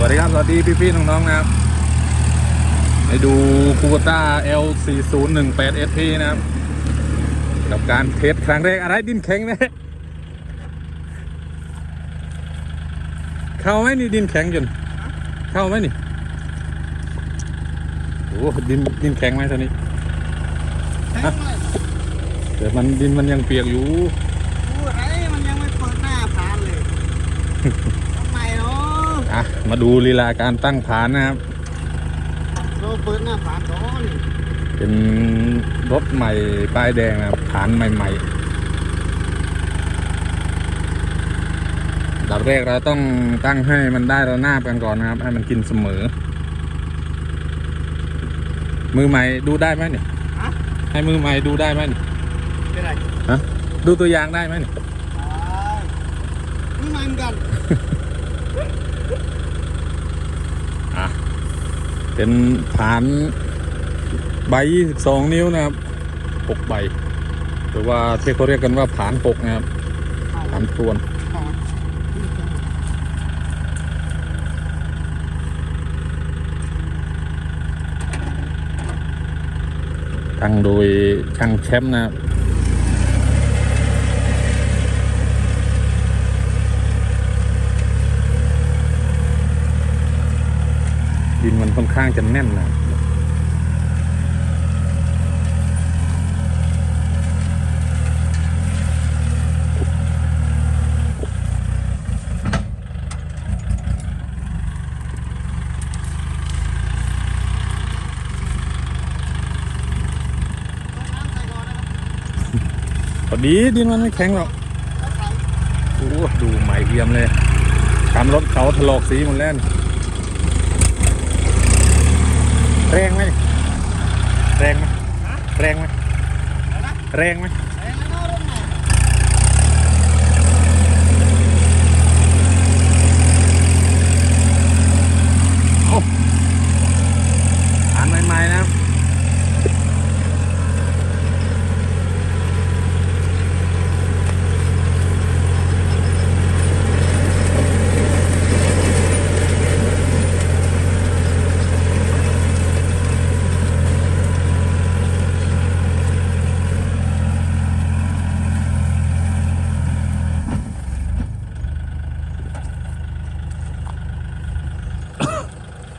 สวัสดีครับ สวัสดีพี่ๆน้องๆนะครับไปดูคูโบต้า L4018 SP นะครับ กับการเทสครั้งแรกอะไรดินแข็งไหมเข้าไหมนี่ดินแข็งจนเข้าไหมนี่โอ้ดินดินแข็งไหมตอนนี้แข็งเลยแต่มันดินมันยังเปียกอยู่ พูดอะไรมันยังไม่เปิดหน้าผ่านเลยทำไมเนาะ อะ มาดูลีลาการตั้งฐานนะครับเราเปิดหน้าผ่านก่อนเป็นรถใหม่ป้ายแดงนะครับฐานใหม่ๆดับแรกเราต้องตั้งให้มันได้ระนาบกันก่อนนะครับ ให้มันกินเสมอ มือใหม่ดูได้ไหมเนี่ยฮะให้มือใหม่ดูได้ไหมเนี่ยเป็นไรฮะดูตัวอย่างได้ไหมเนี่ยนี่มาเหมือนกัน อะเป็นฐานใบ 22 นิ้วนะครับ 6 ใบ หรือว่าที่เขาเรียกกันว่าฐาน6นะครับฐานทวนตั้งโดยช่างแชมป์นะครับ ดินมันค่อนข้างจะแน่นนะครับพอดีดินมันไม่แข็งหรอกโอ้ดูใหม่เยี่ยมเลยทำรถเขาถลอกสีหมดแล้วนี่ แรงไหมแรงไหมแรงไหมแรงไหมโอ้อ่านใหม่ๆนะครับ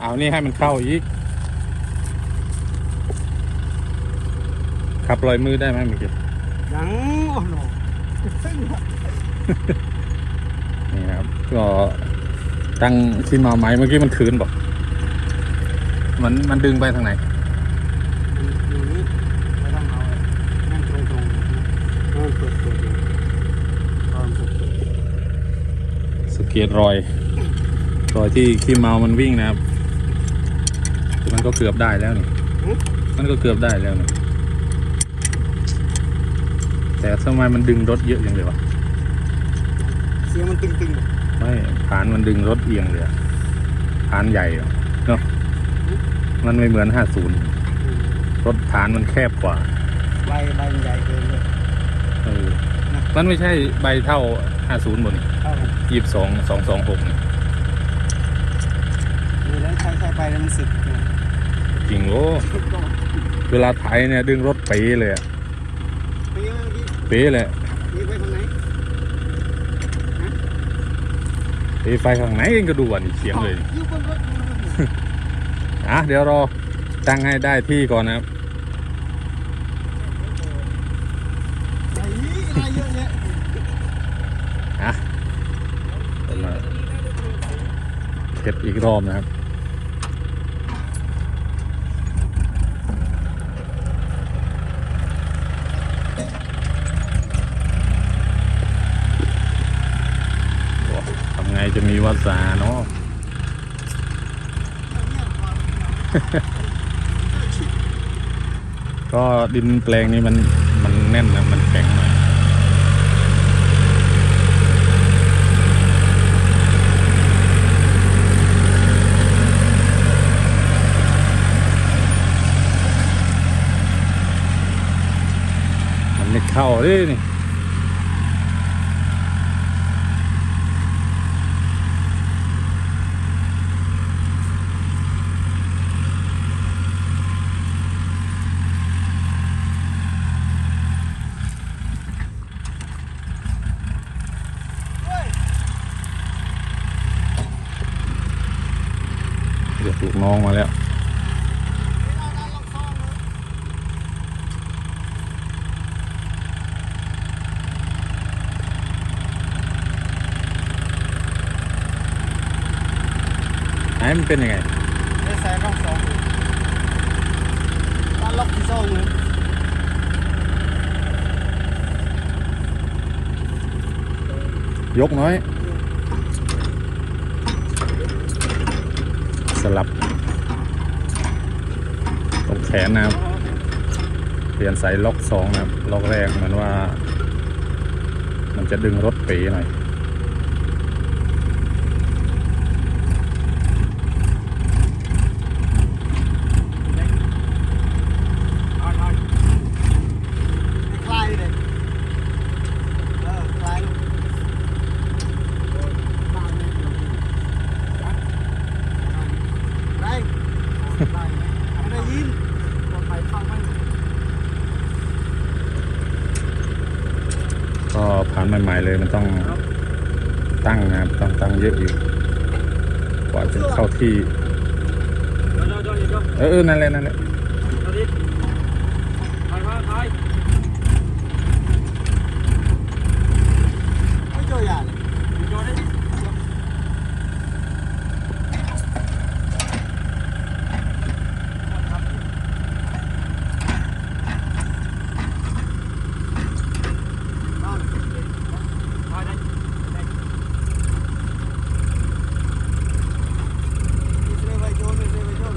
เอา นี่ให้มันเข้าอีก ขับลอยมือได้ไหมเมื่อกี้ยังโอ้โหซึ่งนี่นะครับ ก็ตั้งที่มาไหมเมื่อกี้มันคืนบอก มันมันดึงไปทางไหนอยู่นี่ไม่ต้องเอาเลยนั่งตรงๆนะนั่งเปิดเปิดอยู่ตอนเปิดเปิดสเก็ตรอย รอยที่ขี้เมามันวิ่งนะครับแต่ มันก็เกือบได้แล้วนี่มันก็เกือบได้แล้วนี่แต่ทำไมมันดึงรถเยอะอย่างเลยวะเสียงมันตึงๆหมดไม่ฐานมันดึงรถเอียงเลยอะฐานใหญ่อะเนาะมันไม่เหมือนห้าศูนย์รถฐานมันแคบกว่า ใบใบมันใหญ่เกินเลยเออมันไม่ใช่ใบเท่าห้าศูนย์บนเท่ากันยี่สิบสองสองสองหกนี่แล้วใช้ใช้ไปแล้วมันสึกนะจ ริงโอ้ เวลาไถเนี่ยดึงรถเป๋เลยอะปีเมื่อกี้เป๋เลยปีไปทางไหนเป๋ไฟข้างไหนเองก็ดูวันนี้เสียงเลยอยู่บนรถอยู่บนรถอะเดี๋ยวรอตั้งให้ได้ที่ก่อนนะครับไอ้อะไรเยอะแยะอะเดี๋ยวมาเก็บอีกรอบนะครับ โอ้ทำไงจะมีวัสาเนาะก็ดินแปลงนี้มันมันแน่นนะมันแข็งหน่อยมันไม่เข้าเลยนี่ ลูกน้ องมาแล้ว ไหนมันเป็นยังไงได้ใส่รอบสองอยู่ด้านล็อกที่โซ่อยู่ยกน้อย สลับ ตรงแขนนะครับ เปลี่ยนสายล็อกสองนะครับ ล็อกแรกเหมือนว่า มันจะดึงรถปีหน่อย เอาเอาคลายเลยเออคลายลูกโอ้ยบ้านนี่ฮะไรได้ไหมไม่ได้ยินคนไปฟังไหม ก็ผ่าใหม่ๆเลยมันต้องตั้งนะครับต้องตั้งเยอะอยู่กว่าจะเข้าที่ เออนั่นแหละนั่นแหละ สวัสดีไปมาไปไม่เจออย่างเลยเจอได้ดิบ้านไปได้ได้นี่เซไปโจนนี่เซไปโจน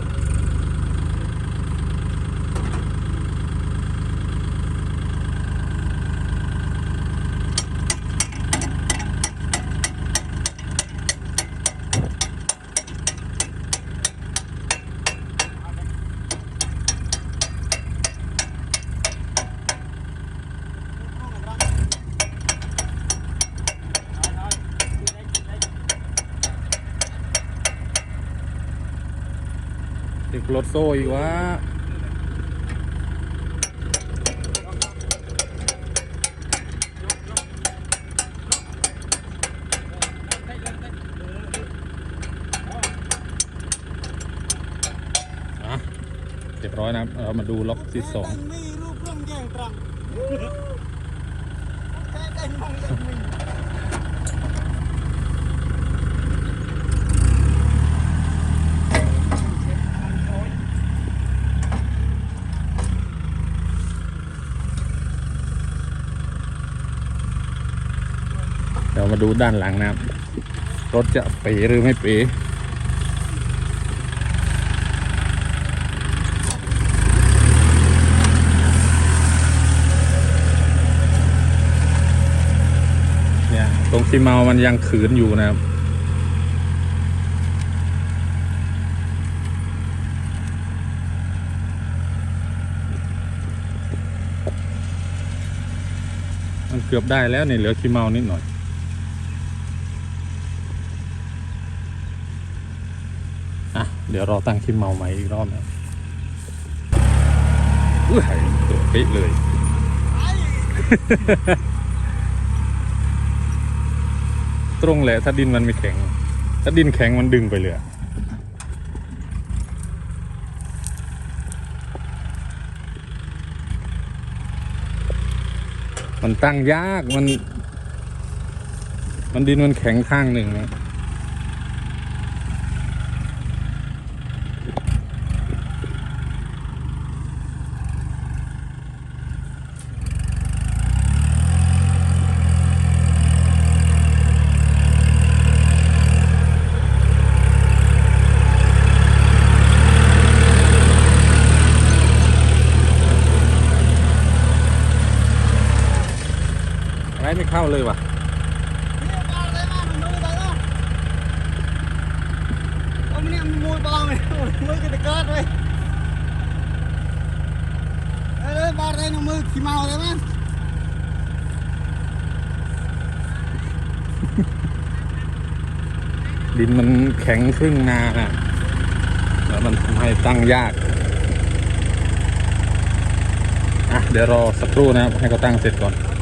ติด รถโซ่อีกวะเรียบร้อยนะครับ เรามาดูล็อกที่สอง มีรูปร่างแย่งตรังแค่ได้มองได้มี เดี๋ยว มาดูด้านหลังนะครับ รถจะเป๋หรือไม่เป๋เนี่ยตรงที่เมามันยังขืนอยู่นะครับมันเกือบได้แล้วนี่เหลือขี้เมานิดหน่อย อะ เดี๋ยวเราตั้งขี้เมาใหม่อีกรอบนะอุ้ยตัวเป๊ะเลยตรงแหละถ้าดินมันไม่แข็ง ถ้าดินแข็งมันดึงไปเลยอะมันตั้งยากมัน มันดินมันแข็งข้างหนึ่งนะ อะไรไม่เข้าเลยว่ะ นี่บ้านอะไรบ้านมันมือไปบ้านเอามันเนี่ยมันมวยบอลเลยมือจะเกิดเลยเอ้ยบ้านอะไรน้องมือขี้เมาเลยมั้งดินมันแข็งครึ่งนาน่ะ แล้วมันทำให้ตั้งยาก อะ เดี๋ยวรอสักครู่นะครับ ให้เขาตั้งเสร็จก่อนไป